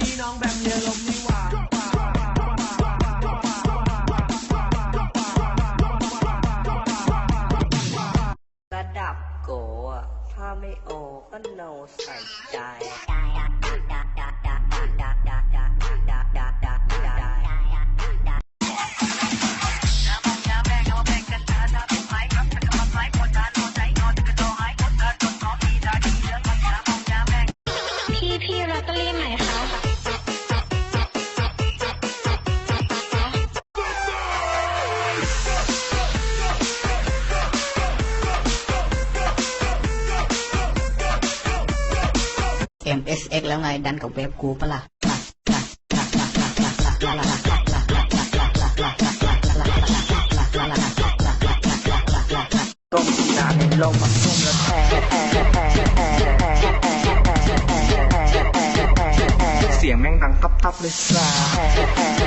นี้น้องแบบเมียลมนี่หว่าระดับโกะถ้าไม่โอก็โนใส่ใจพี่พี่ลอตเตอรี่ MSX แล้วไงดันกับเว็บกูปะล่ะก้มน้าในลมก้มแล้วแพ้เสียงแม่งดังตับๆเลยส่า